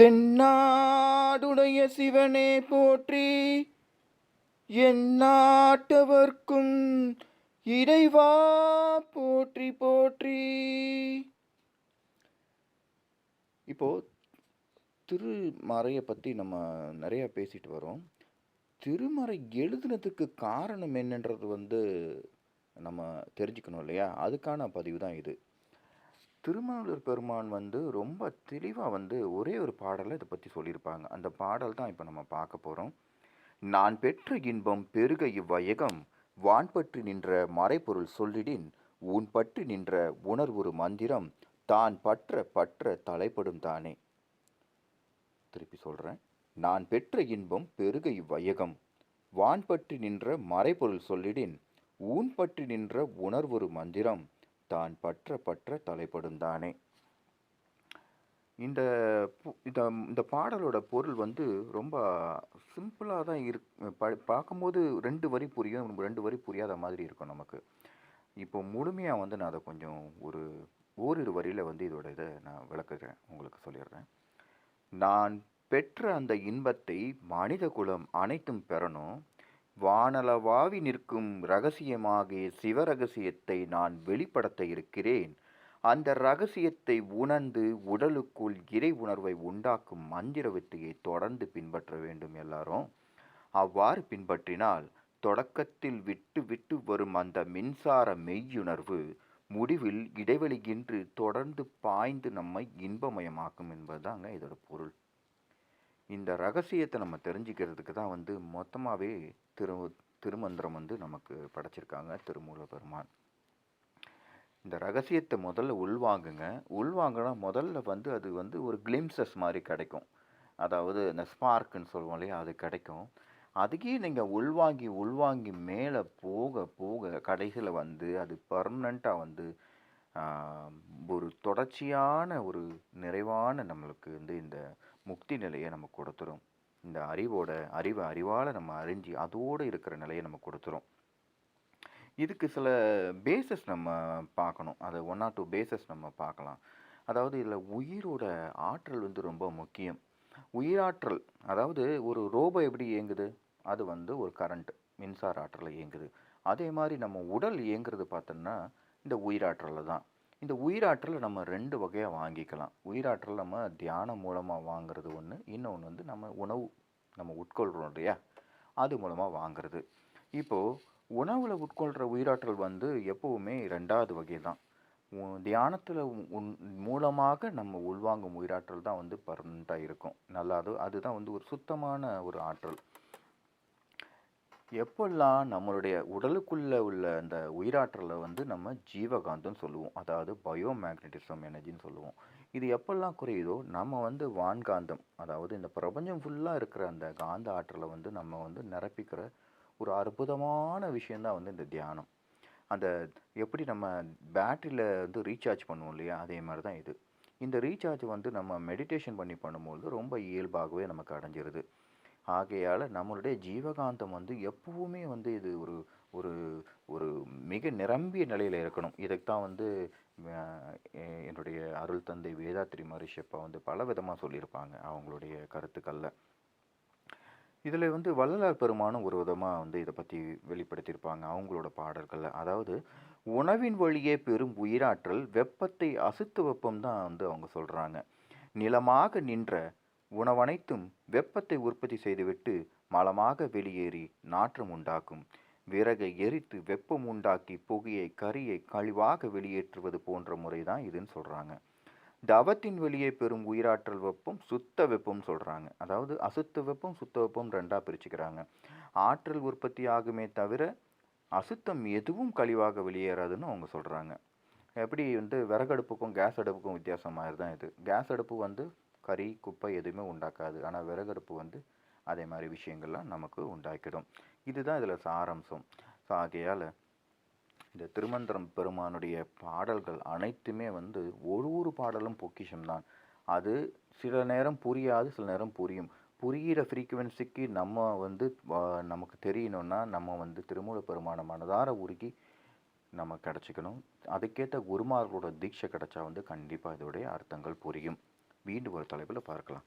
தென்னாடுடைய சிவனே போற்றி. எந்நாட்டவர்க்கும் இறைவா போற்றி போற்றி. இப்போ திருமறையை பற்றி நம்ம நிறைய பேசிட்டு வரோம். திருமறை எழுதுனதுக்கு காரணம் என்னன்றது வந்து நம்ம தெரிஞ்சுக்கணும் இல்லையா? அதுக்கான பதிவு தான் இது. திருமாவளூர் பெருமான் வந்து ரொம்ப தெளிவாக வந்து ஒரே ஒரு பாடலை இதை பற்றி சொல்லியிருப்பாங்க. அந்த பாடல் தான் இப்போ நம்ம பார்க்க போகிறோம் நான் பெற்ற இன்பம் பெருக இவ்வையகம் வான்பற்றி நின்ற மறைபொருள் சொல்லிடின் உன் பற்றி நின்ற உணர்வுறு மந்திரம் தான் பற்ற பற்ற தலைப்படும் தானே. திருப்பி சொல்கிறேன் நான் பெற்ற இன்பம் பெருக இவ்வையகம் வான் பற்றி நின்ற மறைபொருள் சொல்லிடின் ஊன் பற்றி நின்ற உணர்வொரு மந்திரம் தான் பற்ற பற்ற தலைப்படும் தானே. இந்த பு- இந்த இந்த பாடலோட பொருள் வந்து ரொம்ப சிம்பிளாக தான் இரு ப பார்க்கும்போது ரெண்டு வரி புரியும் ரெண்டு வரி புரியாத மாதிரி இருக்கும் நமக்கு. இப்போ முழுமையாக வந்து நான் அதை கொஞ்சம் ஒரு ஓரிரு வரியில் வந்து இதோட இதை நான் விளக்குகிறேன் உங்களுக்கு சொல்லிடுறேன். நான் பெற்ற அந்த இன்பத்தை மனித குலம் அனைத்தும் பெறணும் வானளவாவி நிற்கும் ரகசியமாகிய சிவரகசியத்தை நான் வெளிப்படுத்த இருக்கிறேன். அந்த ரகசியத்தை உணர்ந்து உடலுக்குள் இறை உணர்வை உண்டாக்கும் மந்திர வித்தையை தொடர்ந்து பின்பற்ற வேண்டும் எல்லாரும். அவ்வாறு பின்பற்றினால் தொடக்கத்தில் விட்டு விட்டு வரும் அந்த மின்சார மெய்யுணர்வு முடிவில் இடைவெளியின்றி தொடர்ந்து பாய்ந்து நம்மை இன்பமயமாக்கும் என்பதுதாங்க இதோட பொருள். இந்த ரகசியத்தை நம்ம தெரிஞ்சுக்கிறதுக்கு தான் வந்து மொத்தமாகவே திரு திருமந்திரம் வந்து நமக்கு படைச்சிருக்காங்க திருமூல பெருமான் இந்த ரகசியத்தை முதல்ல உள்வாங்குங்க. உள்வாங்கினா முதல்ல வந்து அது வந்து ஒரு கிளிம்சஸ் மாதிரி கிடைக்கும். அதாவது இந்த ஸ்பார்க்குன்னு சொல்லுவோம் இல்லையா அது கிடைக்கும். அதுக்கே நீங்கள் உள்வாங்கி உள்வாங்கி மேலே போக போக கடைசியில் வந்து அது பர்மனண்ட்டாக வந்து ஒரு தொடர்ச்சியான ஒரு நிறைவான நம்மளுக்கு வந்து இந்த முக்தி நிலையை நம்ம கொடுத்துரும். இந்த அறிவோட அறிவை அறிவால் நம்ம அறிஞ்சு அதோடு இருக்கிற நிலையை நம்ம கொடுத்துரும். இதுக்கு சில பேசஸ் நம்ம பார்க்கணும். அது ஒன் ஆர் டூ பேசஸ் நம்ம பார்க்கலாம். அதாவது இதில் உயிரோட ஆற்றல் வந்து ரொம்ப முக்கியம். உயிராற்றல் அதாவது ஒரு ரோபோ எப்படி இயங்குது? அது வந்து ஒரு கரண்ட் மின்சார ஆற்றலை இயங்குது. அதே மாதிரி நம்ம உடல் இயங்குறது பார்த்தோம்னா இந்த உயிராற்றலில் தான். இந்த உயிராற்றலை நம்ம ரெண்டு வகையாக வாங்கிக்கலாம். உயிராற்றல் நம்ம தியானம் மூலமாக வாங்குறது ஒன்று இன்னொன்று வந்து நம்ம உணவு நம்ம உட்கொள்கிறோம் இல்லையா? அது மூலமாக வாங்குறது. இப்போது உணவில் உட்கொள்கிற உயிராற்றல் வந்து எப்போவுமே ரெண்டாவது வகை தான் தியானத்தில் உன் மூலமாக நம்ம உள்வாங்கும் உயிராற்றல் தான் வந்து பர்மனண்ட்டாக இருக்கும். நல்லா அது அதுதான் வந்து ஒரு சுத்தமான ஒரு ஆற்றல். எப்பெல்லாம் நம்மளுடைய உடலுக்குள்ளே உள்ள அந்த உயிராற்றலை வந்து நம்ம ஜீவகாந்தம் சொல்லுவோம். அதாவது பயோ மேக்னட்டிசம் எனர்ஜின்னு சொல்லுவோம். இது எப்பெல்லாம் குறையுதோ நம்ம வந்து வான்காந்தம் அதாவது இந்த பிரபஞ்சம் ஃபுல்லாக இருக்கிற அந்த காந்த ஆற்றலை வந்து நம்ம வந்து நிரப்பிக்கிற ஒரு அற்புதமான விஷயந்தான் வந்து இந்த தியானம். அந்த எப்படி நம்ம பேட்டரியில் வந்து ரீசார்ஜ் பண்ணுவோம் இல்லையா? அதே மாதிரி தான் இது. இந்த ரீசார்ஜ் வந்து நம்ம மெடிடேஷன் பண்ணி பண்ணும்போது ரொம்ப இயல்பாகவே நமக்கு அடைஞ்சிருது. ஆகையால் நம்மளுடைய ஜீவகாந்தம் வந்து எப்பவுமே வந்து இது ஒரு ஒரு ஒரு மிக நிரம்பிய நிலையில் இருக்கணும். இதைத்தான் வந்து என்னுடைய அருள் தந்தை வேதாத்ரி மரிஷப்பா வந்து பல விதமாக சொல்லியிருப்பாங்க அவங்களுடைய கருத்துக்களில். இதில் வந்து வள்ளலார் பெருமானும் ஒரு விதமாக வந்து இதை பற்றி வெளிப்படுத்தியிருப்பாங்க அவங்களோட பாடல்களில். அதாவது உணவின் வழியே பெரும் உயிராற்றல் வெப்பத்தை அசுத்து வெப்பம் தான் வந்து அவங்க சொல்கிறாங்க நிலமாக நின்ற உணவனைத்தும் வெப்பத்தை உற்பத்தி செய்துவிட்டு மலமாக வெளியேறி நாற்றம் உண்டாக்கும். விறகை எரித்து வெப்பம் உண்டாக்கி புகையை கரியை கழிவாக வெளியேற்றுவது போன்ற முறை தான் இதுன்னு சொல்கிறாங்க தவத்தின் வெளியே பெறும் உயிராற்றல் வெப்பம் சுத்த வெப்பம் சொல்கிறாங்க அதாவது அசுத்த வெப்பம் சுத்த வெப்பம் ரெண்டாக பிரிச்சுக்கிறாங்க. ஆற்றல் உற்பத்தி ஆகுமே தவிர அசுத்தம் எதுவும் கழிவாக வெளியேறாதுன்னு அவங்க சொல்கிறாங்க எப்படி வந்து விறகடுப்புக்கும் கேஸ் அடுப்புக்கும் வித்தியாசம் மாதிரி தான் இது. கேஸ் அடுப்பு வந்து கறி குப்பை எதுவுமே உண்டாக்காது. ஆனால் விறகடுப்பு வந்து அதே மாதிரி விஷயங்கள்லாம் நமக்கு உண்டாக்கிடும். இதுதான் இதில் சாரம்சம். ஸோ ஆகையால் இந்த திருமந்திரம் பெருமானுடைய பாடல்கள் அனைத்துமே வந்து ஒரு ஒரு பாடலும் பொக்கிஷம்தான் அது சில நேரம் புரியாது சில நேரம் புரியும். புரிகிற ஃப்ரீக்குவென்சிக்கு நம்ம வந்து நமக்கு தெரியணும்னா நம்ம வந்து திருமூல பெருமான மனதார உருகி நம்ம கிடச்சிக்கணும். அதுக்கேற்ற குருமார்களோட தீட்சை கிடைச்சா வந்து கண்டிப்பாக இதோடைய அர்த்தங்கள் புரியும். மீண்டும் ஒரு தலைப்பில் பார்க்கலாம்.